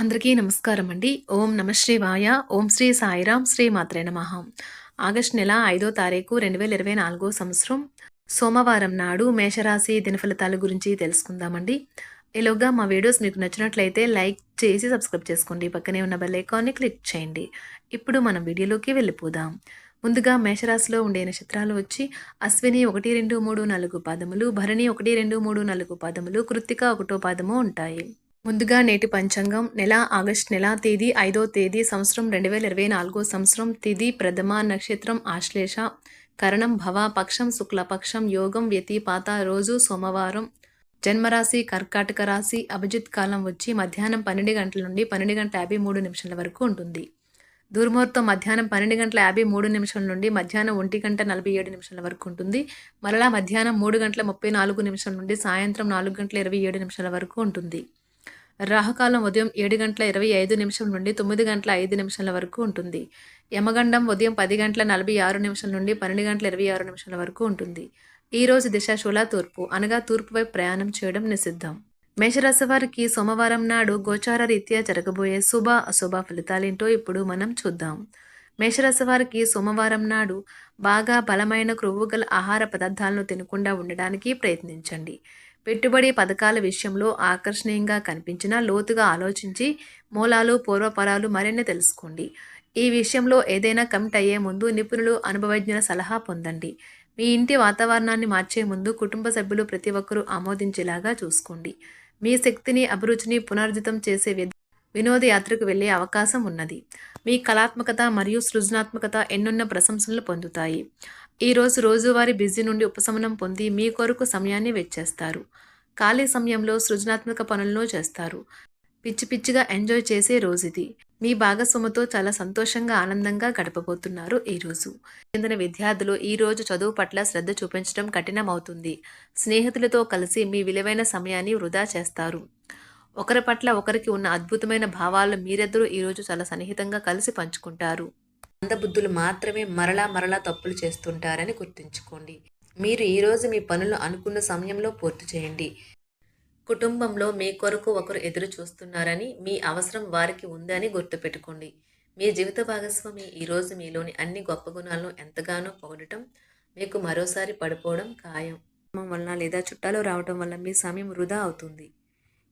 అందరికీ నమస్కారం అండి ఓం నమ శ్రీవాయ ఓం శ్రీ సాయిరాం శ్రీ మాత్రే నమ. ఆగస్టు నెల ఐదో తారీఖు రెండు వేల ఇరవై నాలుగో సంవత్సరం. సోమవారం నాడు మేషరాశి దినఫలితాల గురించి తెలుసుకుందామండి. ఈలోగా మా వీడియోస్ మీకు నచ్చినట్లయితే లైక్ చేసి సబ్స్క్రైబ్ చేసుకోండి. పక్కనే ఉన్న బెల్ ఐకాన్ని క్లిక్ చేయండి. ఇప్పుడు మనం వీడియోలోకి వెళ్ళిపోదాం. ముందుగా మేషరాశిలో ఉండే నక్షత్రాలు వచ్చి అశ్విని ఒకటి రెండు మూడు నాలుగు పాదములు భరణి ఒకటి రెండు మూడు నాలుగు పాదములు కృత్తిక ఒకటో పాదము ఉంటాయి. ముందుగా నేటి పంచాంగం నెల ఆగస్టు నెల తేదీ ఐదో తేదీ సంవత్సరం రెండు వేల ఇరవై నాలుగో సంవత్సరం తిథి ప్రథమ నక్షత్రం ఆశ్లేష. కరణం భవ పక్షం శుక్లపక్షం యోగం వ్యతిపాత రోజు సోమవారం. జన్మరాశి కర్కాటక రాశి అభిజిత్ కాలం వచ్చి మధ్యాహ్నం పన్నెండు గంటల నుండి పన్నెండు గంటల యాభై మూడు నిమిషాల వరకు ఉంటుంది. దుర్ముహూర్తం మధ్యాహ్నం పన్నెండు గంటల యాభై మూడు నిమిషాల నుండి మధ్యాహ్నం ఒంటి గంట నలభై ఏడు నిమిషాల వరకు ఉంటుంది. మరలా మధ్యాహ్నం మూడు గంటల ముప్పై నాలుగు నిమిషాల నుండి సాయంత్రం నాలుగు గంటల ఇరవై ఏడు నిమిషాల వరకు ఉంటుంది. రాహుకాలం ఉదయం ఏడు గంటల ఇరవై ఐదు నిమిషం నుండి తొమ్మిది గంటల ఐదు నిమిషాల వరకు ఉంటుంది. యమగండం ఉదయం పది గంటల నలభై ఆరు నిమిషాల నుండి పన్నెండు గంటల ఇరవై ఆరు నిమిషాల వరకు ఉంటుంది. ఈ రోజు దిశాశూల తూర్పు అనగా తూర్పు వైపు ప్రయాణం చేయడం నిషిద్ధం. మేషరాశి వారికి సోమవారం నాడు గోచార రీత్యా జరగబోయే శుభ అశుభ ఫలితాలేంటో ఇప్పుడు మనం చూద్దాం. మేషరాశి వారికి సోమవారం నాడు బాగా బలమైన క్రొవ్వు గల ఆహార పదార్థాలను తినకుండా ఉండడానికి ప్రయత్నించండి. పెట్టుబడి పథకాల విషయంలో ఆకర్షణీయంగా కనిపించినా లోతుగా ఆలోచించి మూలాలు పూర్వపరాలు మరిన్ని తెలుసుకోండి. ఈ విషయంలో ఏదైనా కమిట్ అయ్యే ముందు నిపుణులు అనుభవజ్ఞుల సలహా పొందండి. మీ ఇంటి వాతావరణాన్ని మార్చే ముందు కుటుంబ సభ్యులు ప్రతి ఒక్కరూ ఆమోదించేలాగా చూసుకోండి. మీ శక్తిని అభిరుచిని పునర్జితం చేసే వినోదయాత్రకు వెళ్ళే అవకాశం ఉన్నది. మీ కళాత్మకత మరియు సృజనాత్మకత ఎన్నున్న ప్రశంసలు పొందుతాయి. ఈరోజు రోజువారీ బిజీ నుండి ఉపశమనం పొంది మీ కొరకు సమయాన్ని వెచ్చేస్తారు. ఖాళీ సమయంలో సృజనాత్మక పనులను చేస్తారు. పిచ్చి పిచ్చిగా ఎంజాయ్ చేసే రోజు ఇది మీ భాగస్వామితో చాలా సంతోషంగా ఆనందంగా గడపబోతున్నారు ఈరోజు చెందిన విద్యార్థులు ఈ రోజు చదువు పట్ల శ్రద్ధ చూపించడం కఠినమవుతుంది. స్నేహితులతో కలిసి మీ విలువైన సమయాన్ని వృధా చేస్తారు. ఒకరి పట్ల ఒకరికి ఉన్న అద్భుతమైన భావాలు మీరిద్దరూ ఈరోజు చాలా సన్నిహితంగా కలిసి పంచుకుంటారు. అందబుద్ధులు మాత్రమే మరలా మరలా తప్పులు చేస్తుంటారని గుర్తుంచుకోండి. మీరు ఈరోజు మీ పనులు అనుకున్న సమయంలో పూర్తి చేయండి. కుటుంబంలో మీ కొరకు ఒకరు ఎదురు చూస్తున్నారని మీ అవసరం వారికి ఉందని గుర్తుపెట్టుకోండి. మీ జీవిత భాగస్వామి ఈరోజు మీలోని అన్ని గొప్ప గుణాలను ఎంతగానో పొగడటం మీకు మరోసారి పడిపోవడం ఖాయం. వలన లేదా చుట్టాలు రావడం వల్ల మీ సమయం వృధా అవుతుంది.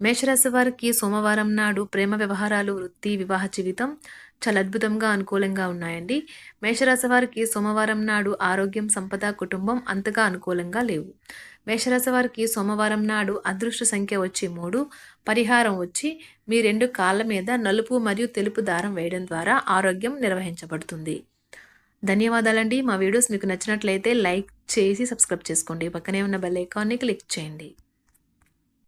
మేషరాశి వారికి సోమవారం నాడు ప్రేమ వ్యవహారాలు వృత్తి వివాహ జీవితం చాలా అద్భుతంగా అనుకూలంగా ఉన్నాయండి. మేషరాశి వారికి సోమవారం నాడు ఆరోగ్యం సంపద కుటుంబం అంతగా అనుకూలంగా లేవు. మేషరాశి వారికి సోమవారం నాడు అదృష్ట సంఖ్య వచ్చి మూడు పరిహారం వచ్చి మీ రెండు కాళ్ళ మీద నలుపు మరియు తెలుపు దారం వేయడం ద్వారా ఆరోగ్యం నిర్వహించబడుతుంది. ధన్యవాదాలండి. మా వీడియోస్ మీకు నచ్చినట్లయితే లైక్ చేసి సబ్స్క్రైబ్ చేసుకోండి. పక్కనే ఉన్న బెల్ ఐకాన్ని క్లిక్ చేయండి.